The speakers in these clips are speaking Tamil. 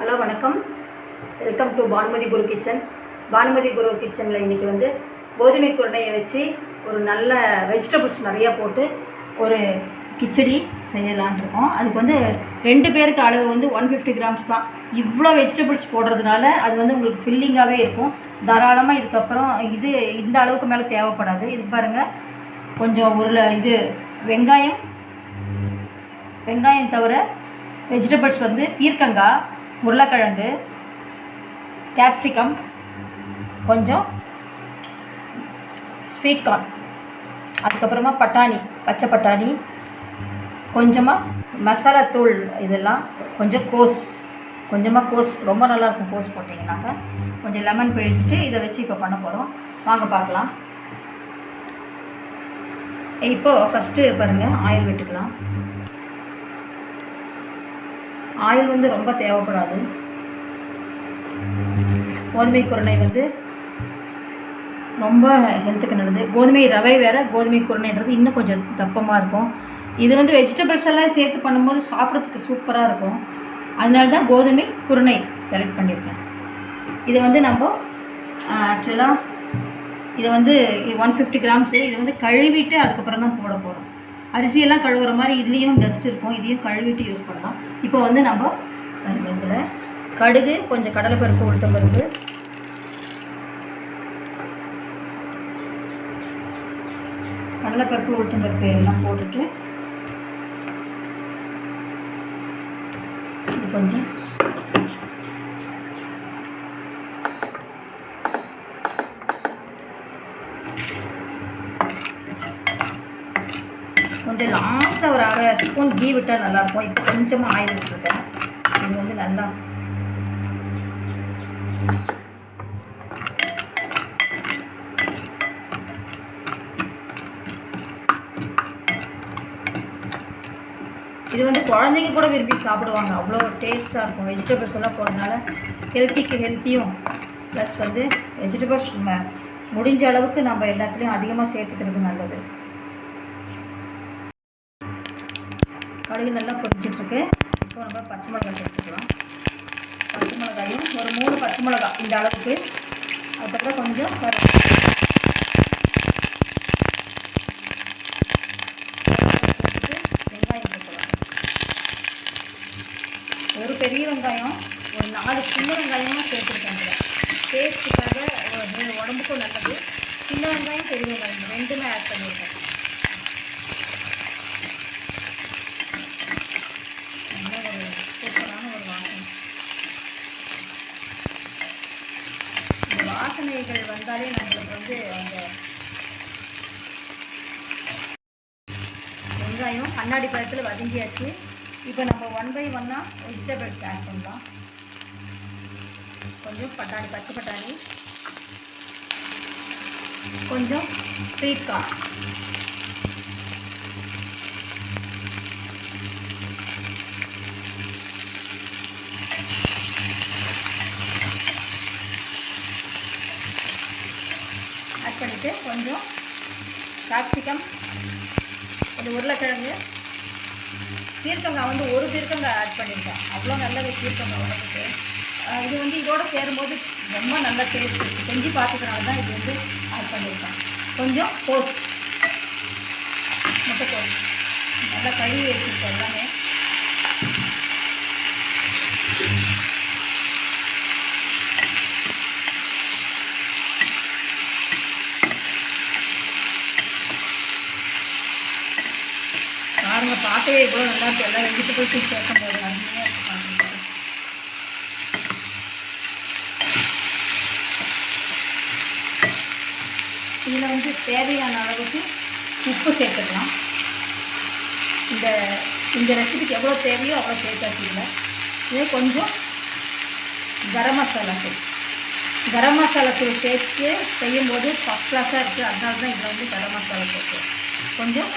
ஹலோ வணக்கம். Welcome to Bhanumathi Guru kitchen Bhanumathi Guru கிச்சனில் இன்றைக்கி வந்து கோதுமை குருணையை வச்சு ஒரு நல்ல வெஜிடபிள்ஸ் நிறையா போட்டு ஒரு கிச்சடி செய்யலான் இருக்கோம். அதுக்கு வந்து ரெண்டு பேருக்கு அளவு வந்து ஒன் ஃபிஃப்டி கிராம்ஸ் தான். இவ்வளோ வெஜிடபிள்ஸ் போடுறதுனால அது வந்து உங்களுக்கு ஃபில்லிங்காகவே இருக்கும். தாராளமாக இதுக்கப்புறம் இது இந்த அளவுக்கு மேலே தேவைப்படாது. இது பாருங்கள் கொஞ்சம் உருளை இது வெங்காயம். வெங்காயம் தவிர வெஜிடபிள்ஸ் வந்து பீர்க்கங்காய் உருளைக்கிழங்கு கேப்சிகம் கொஞ்சம் ஸ்வீட் கார்ன் அதுக்கப்புறமா பட்டாணி பச்சை பட்டாணி கொஞ்சமாக மசாலா தூள் இதெல்லாம் கொஞ்சம் கோஸ் கொஞ்சமாக கோஸ் ரொம்ப நல்லாயிருக்கும் கோஸ் போட்டிங்கனாக்கா கொஞ்சம் லெமன் பிழிச்சிட்டு இதை வச்சு இப்போ பண்ண போகிறோம் வாங்க பார்க்கலாம். இப்போது ஃபஸ்ட்டு பாருங்கள் ஆயில் விட்டுக்கலாம். ஆயில் வந்து ரொம்ப தேவைப்படாது. கோதுமை குருணை வந்து ரொம்ப ஹெல்த்துக்கு நல்லது. கோதுமை ரவை வேறு கோதுமை குருணைன்றது இன்னும் கொஞ்சம் தப்பமாக இருக்கும். இது வந்து வெஜிடபிள்ஸ் எல்லாம் சேர்த்து பண்ணும்போது சாப்பிட்றதுக்கு சூப்பராக இருக்கும். அதனால தான் கோதுமை குருணை செலக்ட் பண்ணியிருக்கேன். இது வந்து நம்ம ஆக்சுவலாக இதை வந்து ஒன் ஃபிஃப்டி கிராம்ஸு இதை வந்து கழுவிட்டு அதுக்கப்புறம் தான் போட போகிறோம் அரிசியெல்லாம் கழுவுற மாதிரி இதுலேயும் டஸ்ட் இருக்கும். இதையும் கழுவிட்டு யூஸ் பண்ணலாம். இப்போ வந்து நம்ம இதில் கடுகு கொஞ்சம் கடலைப்பருப்பு உளுத்தம்பருப்பு. கடலைப்பருப்பு உளுத்தம்பருப்பு எல்லாம் போட்டுட்டு இது கொஞ்சம் கொஞ்சம் லாஸ்ட்டில் ஒரு அரை ஸ்பூன் கீ விட்டால் நல்லாயிருக்கும். இப்போ கொஞ்சமாக ஆயில் விட்டுருக்கேன் இது வந்து நல்லா இது வந்து குழந்தைங்க கூட விரும்பி சாப்பிடுவாங்க. அவ்வளோ டேஸ்ட்டாக இருக்கும். வெஜிடபிள்ஸ் எல்லாம் போடுறதுனால ஹெல்த்திக்கு ஹெல்த்தியும் ப்ளஸ் வந்து வெஜிடபிள்ஸ் முடிஞ்ச அளவுக்கு நம்ம எல்லாத்துலேயும் அதிகமாக சேர்த்துக்கிறது நல்லது. கடுகு நல்லா பொரிச்சிட்ருக்கு இப்போ நம்ம பச்சை மிளகாய் சேர்த்துக்கலாம். பச்சை மிளகாயும் ஒரு மூணு பச்சை மிளகாய் இந்த அளவுக்கு. அதுக்கப்புறம் கொஞ்சம் வெங்காயம் போட்டுக்கலாம் ஒரு பெரிய வெங்காயம் ஒரு நாலு சின்ன வெங்காயமும் சேர்த்துருக்காங்க டேஸ்ட்டுக்காக உடம்புக்கும் நல்லது. சின்ன வெங்காயம் பெரிய வெங்காயம் ரெண்டுமே ஆட் பண்ணியிருக்கேன் நல்ல ஒரு சூப்பரான ஒரு வாசனை இந்த வாசனைகள் வந்தாலே நம்மளுக்கு வந்து அந்த வெங்காயம் கண்ணாடி பழத்தில் வதங்கியாச்சு. இப்போ நம்ம ஒன் பை ஒன்னாக வெஜிடபிள்ஸ் ஆட் பண்ணலாம். கொஞ்சம் பட்டாணி பச்சை பட்டாணி. கொஞ்சம் ஸ்வீட் கார்ன் போட்டுட்டு கொஞ்சம் கேப்சிகம் கொஞ்சம் உருளைக்கிழங்கு. பீர்க்கங்காய் வந்து ஒரு பீர்க்கங்காய் ஆட் பண்ணியிருக்கேன் அவ்வளோ நல்லது பீர்க்கங்காய் உடம்புக்கு. இது வந்து இதோட சேரும்போது ரொம்ப நல்ல டேஸ்ட் இருக்குது செஞ்சு பார்த்துக்கிறனால தான் இது வந்து ஆட் பண்ணியிருக்கேன் கொஞ்சம் கோஸ் முட்டைக்கோஸ் நல்லா கழுவி வச்சுருக்கேன் எல்லாமே. பார்க்கவே இவ்வளோ நல்லா இருக்குது எல்லாம் வெஜிடபிள்ஸும் சேர்க்கும் போது அருமையாக இருக்கு பாருங்க இதில் வந்து தேவையான அளவுக்கு உப்பு சேர்த்துக்கலாம். இந்த இந்த ரெசிபிக்கு எவ்வளோ தேவையோ அவ்வளோ சேர்த்தாச்சு இதே கொஞ்சம் கரம் மசாலா தூள். கரம் மசாலா தூள் சேர்த்து செய்யும்போது ஃபஸ்ட் கிளாஸாக இருக்குது அதனால தான் இதில் வந்து கரம் மசாலா சேர்த்து கொஞ்சம்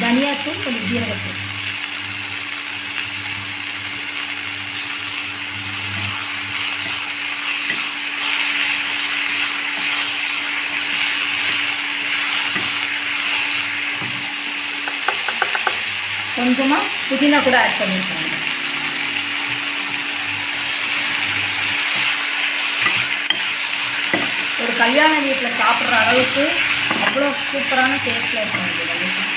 தனியாத்தூள் கொஞ்சம் ஜீரகத்தூள் கொஞ்சமாக புதினா கூட ஆட் பண்ணியிருக்காங்க ஒரு கல்யாண வீட்டில் சாப்பிட்ற அளவுக்கு அவ்வளோ சூப்பரான டேஸ்ட்டில் இருக்கும்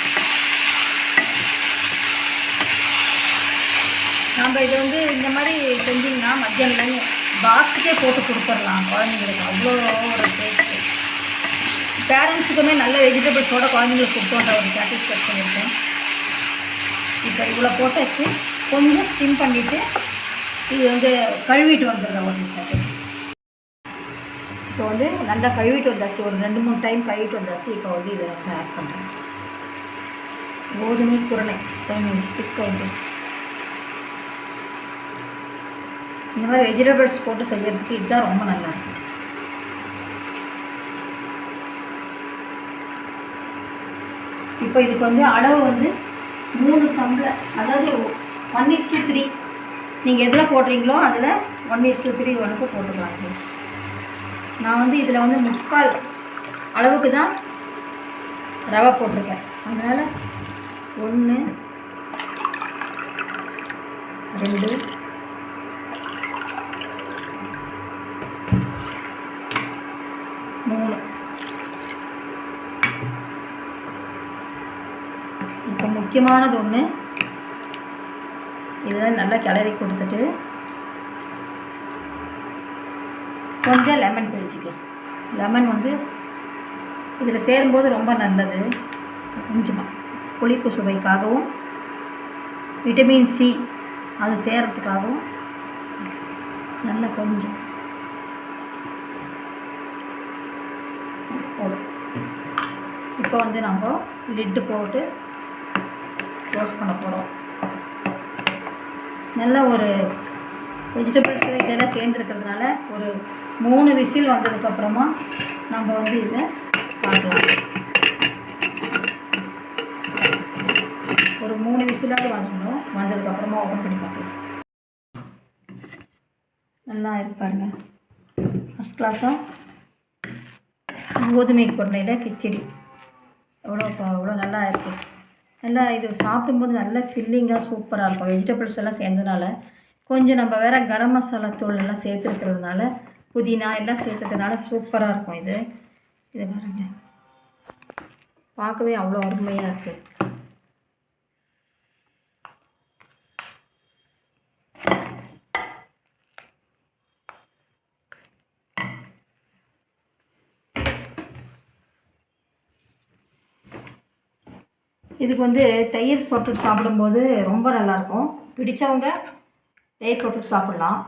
நம்ம இதை வந்து இந்த மாதிரி செஞ்சிங்கன்னா மத்தியானம் பாக்ஸுக்கே போட்டு கொடுத்துடலாம் குழந்தைங்களுக்கு. அவ்வளோ ஒரு டேஸ்ட்டு பேரண்ட்ஸுக்குமே நல்ல வெஜிடபிள்ஸோட குழந்தைங்களுக்கு கொடுத்தோன்ற ஒரு சாட்டிஸ்ஃபேக்ஷன் இருக்கும் இப்போ இவ்வளோ போட்டாச்சு. கொஞ்சம் ஸ்டிம் பண்ணிவிட்டு இது வந்து கழுவிட்டு வந்துடுறேன் ஒரு நிமிஷம். இப்போ வந்து நல்லா கழுவிட்டு வந்தாச்சு. ஒரு ரெண்டு மூணு டைம் கழுவிட்டு வந்தாச்சு. இப்போ வந்து இதை வந்து ஆட் பண்ணுறேன் கோதுமை குரணை. கொஞ்சம் திக் வந்து இந்த மாதிரி வெஜிடபிள்ஸ் போட்டு செய்யறதுக்கு இதுதான் ரொம்ப நல்லா இப்போ இதுக்கு வந்து அளவு வந்து மூணு டம்ளர் அதாவது ஒன் இஸ் டூ த்ரீ நீங்கள் எதில் போடுறீங்களோ அதில் ஒன் இஸ் டூ த்ரீ ஒனுக்கு போட்டுக்கலாம் நான் வந்து இதில் வந்து முக்கால் அளவுக்கு தான் ரவை போட்டிருக்கேன். அதனால் ஒன்று ரெண்டு மூணு இப்போ முக்கியமானது ஒன்று இதில் நல்லா கிளறி கொடுத்துட்டு கொஞ்சம் லெமன் பிழிச்சிக்கலாம் லெமன் வந்து இதில் சேரும்போது ரொம்ப நல்லது. கொஞ்சமாக புளிப்பு சுவைக்காகவும் விட்டமின் சி அது சேர்கிறதுக்காகவும் நல்லா கொஞ்சம். போதும். இப்போ வந்து நம்ம லிட்டு போட்டு க்ளோஸ் பண்ண போகிறோம் நல்ல ஒரு வெஜிடபிள்ஸ் இதெல்லாம் சேர்ந்துருக்கிறதுனால ஒரு மூணு விசில் வந்ததுக்கப்புறமா நம்ம வந்து இதை பார்க்கலாம். ஒரு மூணு விசிலாவது வந்துடணும் வந்ததுக்கப்புறமா ஓப்பன் பண்ணி பார்க்கலாம். நல்லா இருக்கு பாருங்க. ஃபஸ்ட் கிளாஸாக கோதுமை பொருளையில் கிச்சடி. எவ்வளோ ப- எவ்வளோ நல்லா இருக்குது நல்லா இது சாப்பிடும்போது நல்ல ஃபில்லிங்காக சூப்பராக இருக்கும். வெஜிடபிள்ஸ் எல்லாம் சேர்ந்ததுனால. கொஞ்சம் நம்ம வேறு கரம் மசாலா தூள் எல்லாம் சேர்த்துருக்கிறதுனால புதினா எல்லாம் சேர்த்துக்கிறதுனால சூப்பராக இருக்கும் இது. இது பாருங்கள் பார்க்கவே அவ்வளோ அருமையாக இருக்குது இதுக்கு வந்து தயிர் தொட்டு சாப்பிடும்போது ரொம்ப நல்லாயிருக்கும். பிடித்தவங்க தயிர் தொட்டு சாப்பிட்லாம்.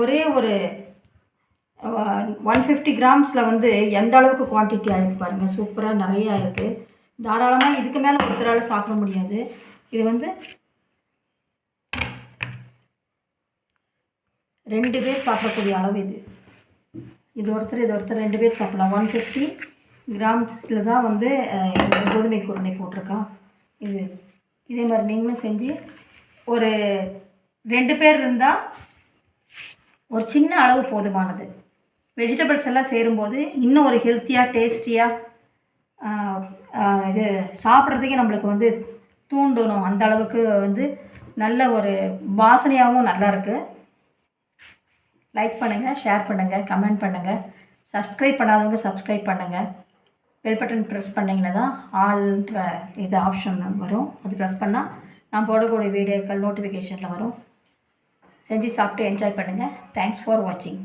ஒரே ஒரு ஒன் ஃபிஃப்டி கிராம்ஸில் வந்து எந்த அளவுக்கு குவான்டிட்டி ஆகிருக்கு பாருங்கள் சூப்பராக நிறைய இருக்குது தாராளமாக இதுக்கு மேலே ஒருத்தரால் சாப்பிட முடியாது. இது வந்து ரெண்டு பேர் சாப்பிடக்கூடிய அளவு இது. இது ஒருத்தர் இது ஒருத்தர் ரெண்டு பேர் சாப்பிடலாம். ஒன் ஃபிஃப்டி கிராமத்தில் தான் வந்து கோதுமை குருணை போட்டிருக்கான் இது இதே மாதிரி நீங்களும் செஞ்சு ஒரு ரெண்டு பேர் இருந்தால் ஒரு சின்ன அளவு போதுமானது. வெஜிடபிள்ஸ் எல்லாம் சேரும்போது இன்னும் ஒரு ஹெல்த்தியாக டேஸ்டியாக இது சாப்பிட்றதுக்கே நம்மளுக்கு வந்து தூண்டணும். அந்த அளவுக்கு வந்து நல்ல ஒரு வாசனையாகவும் நல்லா இருக்குது லைக் பண்ணுங்கள் ஷேர் பண்ணுங்கள் கமெண்ட் பண்ணுங்கள் சப்ஸ்கிரைப் பண்ணாதவங்க சப்ஸ்கிரைப் பண்ணுங்கள் பெல் பட்டன் ப்ரெஸ் பண்ணிங்கன்னா தான் ஆல்ன்ற இது ஆப்ஷன் வரும். அது ப்ரெஸ் பண்ணால் நான் போடக்கூடிய வீடியோக்கள் நோட்டிஃபிகேஷனில் வரும். செஞ்சு சாப்பிட்டு என்ஜாய் பண்ணுங்கள் தேங்க்ஸ் ஃபார் வாட்சிங்